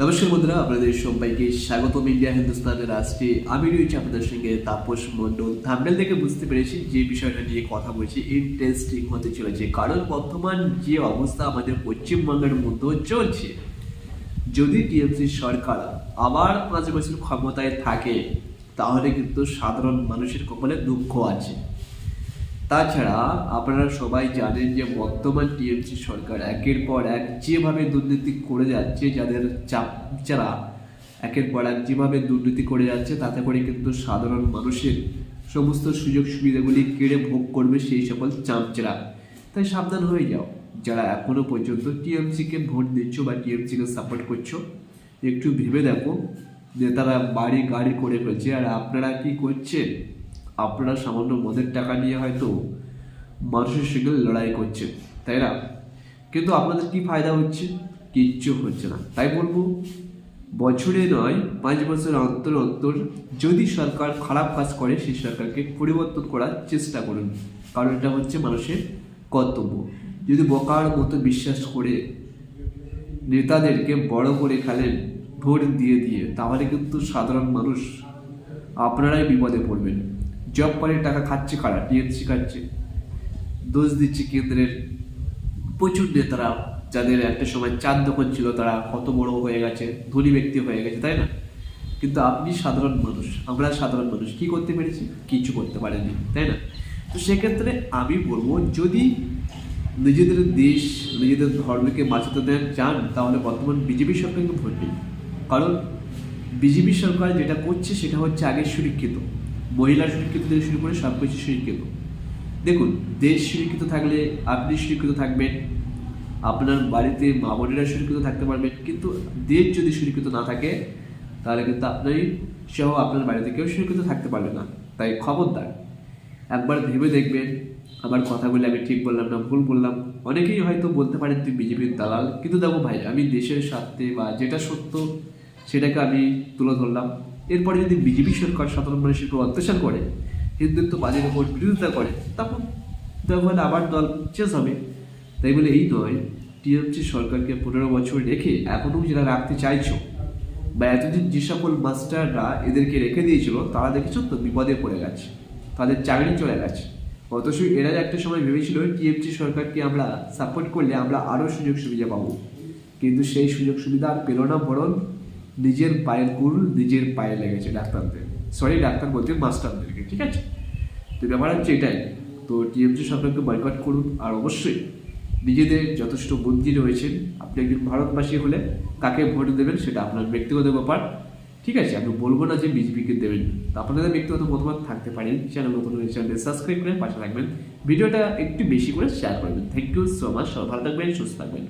নমস্কার বন্ধুরা, আপনাদের সবাইকে স্বাগতম। ইন্ডিয়া হিন্দুস্তানের আজকে আমি রয়েছি আপনাদের সঙ্গে তাপস মণ্ডল থাম্বেল থেকে বুঝতে পেরেছি যে বিষয়টা নিয়ে কথা বলছি। ইন্টারেস্টিং হতে চলেছে, কারণ বর্তমান যে অবস্থা আমাদের পশ্চিমবঙ্গের মধ্যে চলছে। যদি টিএমসি সরকার আবার পাঁচ বছর ক্ষমতায় থাকে, তাহলে কিন্তু সাধারণ মানুষের কপালে দুঃখ আছে। তাছাড়া আপনারা সবাই জানেন যে বর্তমান টিএমসি সরকার একের পর এক যেভাবে দুর্নীতি করে যাচ্ছে, যাদের চাপ, যারা একের পর এক যেভাবে দুর্নীতি করে যাচ্ছে, তাতে করে কিন্তু সাধারণ মানুষের সমস্ত সুযোগ সুবিধাগুলি কেড়ে ভোগ করবে সেই সকল চামচেরা। তাই সাবধান হয়ে যাও। যারা এখনও পর্যন্ত টিএমসিকে ভোট দিচ্ছ বা টিএমসিকে সাপোর্ট করছ, একটু ভেবে দেখো যে তারা বাড়ি গাড়ি করে ফেলছে। আর আপনারা কি করছেন? আপনারা সামান্য মদের টাকা নিয়ে হয়তো মানুষের সঙ্গে লড়াই করছেন তাই না? কিন্তু আপনাদের কি ফায়দা হচ্ছে? কিচ্ছু হচ্ছে না। তাই বলব, বছরে নয়, পাঁচ বছর অন্তর অন্তর যদি সরকার খারাপ কাজ করে, সেই সরকারকে পরিবর্তন করার চেষ্টা করুন। কারণ এটা হচ্ছে মানুষের কর্তব্য। যদি বকার মতো বিশ্বাস করে নেতাদেরকে বড় করে খেলেন ভোট দিয়ে দিয়ে, তাহলে কিন্তু সাধারণ মানুষ আপনারাই বিপদে পড়বেন। জব কার্ডের টাকা খাচ্ছে কারা? টিএমসি খাচ্ছে। দোষ দিচ্ছে কেন্দ্রের। প্রচুর নেতারা, যাদের একটা সময় চার দোকান ছিল, তারা কত বড় হয়ে গেছে, ধনী ব্যক্তি হয়ে গেছে, তাই না? কিন্তু আপনি সাধারণ মানুষ, আমরা সাধারণ মানুষ, কি করতে পেরেছি? কিছু করতে পারেনি তাই না? তো সেক্ষেত্রে আমি বলব, যদি নিজেদের দেশ, নিজেদের ধর্মকে বাঁচাতে দেন চান তাহলে বর্তমান বিজেপি সরকারকে ভোট দিন। কারণ, বিজেপি সরকার যেটা করছে, সেটা হচ্ছে আগে সুরক্ষিত। মহিলা সুরক্ষিত থেকে শুরু করে সব কিছু সুরক্ষিত দেখুন, দেশ সুরক্ষিত থাকলে আপনি সুরক্ষিত থাকবেন, আপনার বাড়িতে মা বোনেরা সুরক্ষিত থাকতে পারবেন, কিন্তু দেশ যদি সুরক্ষিত না থাকে, তাহলে কিন্তু আপনি সহ আপনার বাড়িতে কেউ সুরক্ষিত থাকতে পারবে না। তাই খবরদার, একবার ভেবে দেখবেন, আমার কথাগুলি আমি ঠিক বললাম না, ভুল বললাম। অনেকেই হয়তো বলতে পারেন, তুই বিজেপির দালাল। কিন্তু দেখো ভাই, আমি দেশের স্বার্থে বা যেটা সত্য, সেটাকে আমি তুলে ধরলাম। এরপরে যদি বিজেপি সরকার সাধারণ মানুষের উপর অত্যাচার করে হিন্দুত্ববাদের উপর বিরোধিতা করে, তখন তখন আবার দল চেঞ্জ হবে। তাই বলে এই নয় টিএমসি সরকারকে পনেরো বছর রেখে এখনও যারা রাখতে চাইছ বা এতদিন যে সকল মাস্টাররা এদেরকে রেখে দিয়েছিল, তারা দেখেছ তো বিপদে পড়ে গেছে, তাদের চাকরি চলে গেছে। অথচ এরা একটা সময় ভেবেছিল টিএমসি সরকারকে আমরা সাপোর্ট করলে আমরা আরও সুযোগ সুবিধা পাবো। কিন্তু সেই সুযোগ সুবিধা আর পেল না বরং নিজের পায়ের কুল নিজের পায়ে লেগেছে ডাক্তারদের। সরি ডাক্তার বলতে মাস্টারদেরকে, ঠিক আছে? তো ব্যাপার হচ্ছে এটাই। তো টিএমসি সরকারকে বয়কট করুন আর অবশ্যই নিজেদের যথেষ্ট বুদ্ধি রয়েছেন আপনি একজন ভারতবাসী হলে কাকে ভোট দেবেন সেটা আপনার ব্যক্তিগত ব্যাপার, ঠিক আছে? আমি বলব না যে বিজেপিকে দেবেন। আপনাদের ব্যক্তিগত মতামত থাকতে পারেন চ্যানেল নতুন হলে চ্যানেলটি সাবস্ক্রাইব করে পাশে রাখবেন ভিডিওটা একটু বেশি করে শেয়ার করবেন। থ্যাংক ইউ সো মাচ সবাই ভালো থাকবেন, সুস্থ থাকবেন।